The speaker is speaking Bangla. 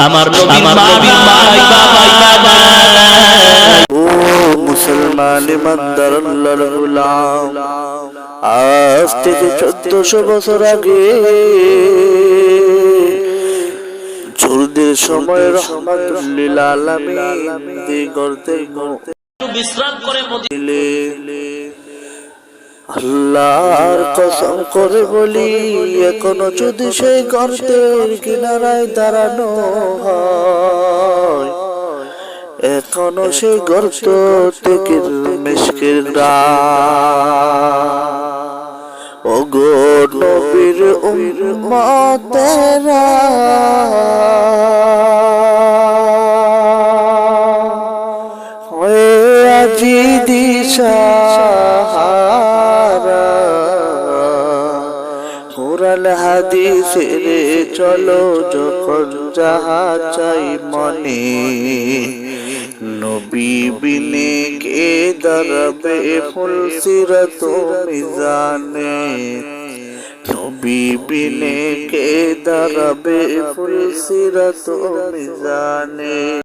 আমার বাবা ও মুসলমান ইমানদার আল্লাহর গোলাম আজ থেকে চোদ্দশো বছর আগে চুরদের সময় রহমাতুল্লিল আলামিন দিগর্তে গর্তে বিশ্রাম করে আল্লাহর কসম করে বলি এখনও যদি সেই গর্তের কিনারায় দাঁড়ানো হয় এখনও সেই গর্ত থেকে মিশকের ও গো নবীর উম্মতেরা। হয়ে আজি দিশাহারা কোরআন হাদিসের চলো যখন যাহা চাই মনে। নবী বিনে কে দরবে ফুল সিরত মিজানে? নবী বিনে কে দরবে ফুল সিরত মিজানে?